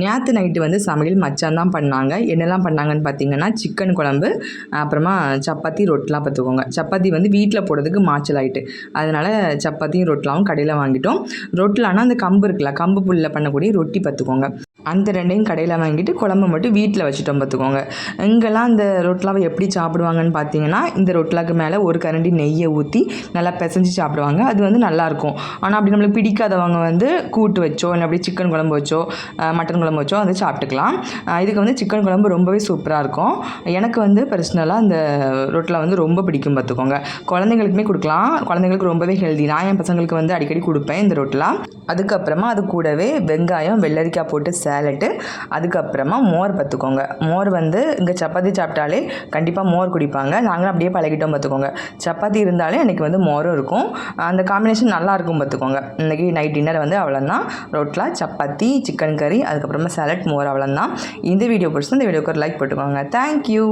நேற்று நைட்டு வந்து சமையல் மச்சான் தான் பண்ணாங்க. என்னெல்லாம் பண்ணாங்கன்னு பார்த்தீங்கன்னா சிக்கன் குழம்பு அப்புறமா சப்பாத்தி ரொட்டெலாம் பார்த்துக்கோங்க சப்பாத்தி வந்து வீட்டில் போடுறதுக்கு மாச்சல் ஆகிட்டு அதனால் சப்பாத்தியும் ரொட்டலாவும் கடையில் வாங்கிட்டோம். ரொட்டலானா அந்த கம்பு இருக்குல்ல கம்பு புல்லில் பண்ணக்கூடிய ரொட்டி பார்த்துக்கோங்க அந்த ரெண்டையும் கடையில் வாங்கிட்டு குழம்பு மட்டும் வீட்டில் வச்சுட்டோம் பார்த்துக்கோங்க. இங்கெல்லாம் அந்த ரொட்லாவை எப்படி சாப்பிடுவாங்கன்னு பார்த்தீங்கன்னா இந்த ரொட்லாக்கு மேலே ஒரு கரண்டி நெய்யை ஊற்றி நல்லா பிசைஞ்சு சாப்பிடுவாங்க. அது வந்து நல்லாயிருக்கும் ஆனால் அப்படி நம்மளுக்கு பிடிக்காதவங்க வந்து கூட்டு வச்சோ இல்லை அப்படி சிக்கன் குழம்பு வச்சோ மட்டன் குழம்பு வச்சோ வந்து சாப்பிட்டுக்கலாம். இதுக்கு வந்து சிக்கன் குழம்பு ரொம்பவே சூப்பராக இருக்கும். எனக்கு வந்து பர்சனலாக அந்த ரொட்டில் வந்து ரொம்ப பிடிக்கும் பார்த்துக்கோங்க. குழந்தைங்களுக்குமே கொடுக்கலாம். குழந்தைங்களுக்கு ரொம்பவே ஹெல்தி நான் என் பசங்களுக்கு வந்து அடிக்கடி கொடுப்பேன் இந்த ரொட்டலாம் அதுக்கப்புறமா அது கூடவே வெங்காயம் வெள்ளரிக்காய் போட்டு சேலட்டு அதுக்கப்புறமா மோர் பார்த்துக்கோங்க மோர் வந்து இங்கே சப்பாத்தி சாப்பிட்டாலே கண்டிப்பாக மோர் குடிப்பாங்க. நாங்களும் அப்படியே பழகிட்டோம் பார்த்துக்கோங்க சப்பாத்தி இருந்தாலே எனக்கு வந்து மோரும் இருக்கும். அந்த காம்பினேஷன் நல்லா இருக்கும் பார்த்துக்கோங்க இன்றைக்கி நைட் டின்னர் வந்து அவ்வளோதான் ரொட்லா சப்பாத்தி சிக்கன் கறி அதுக்கப்புறமா சாலட் மோர் அவ்வளோதான் இந்த வீடியோ பிடிச்சி இந்த வீடியோக்கு ஒரு லைக் போட்டுக்கோங்க. தேங்க்யூ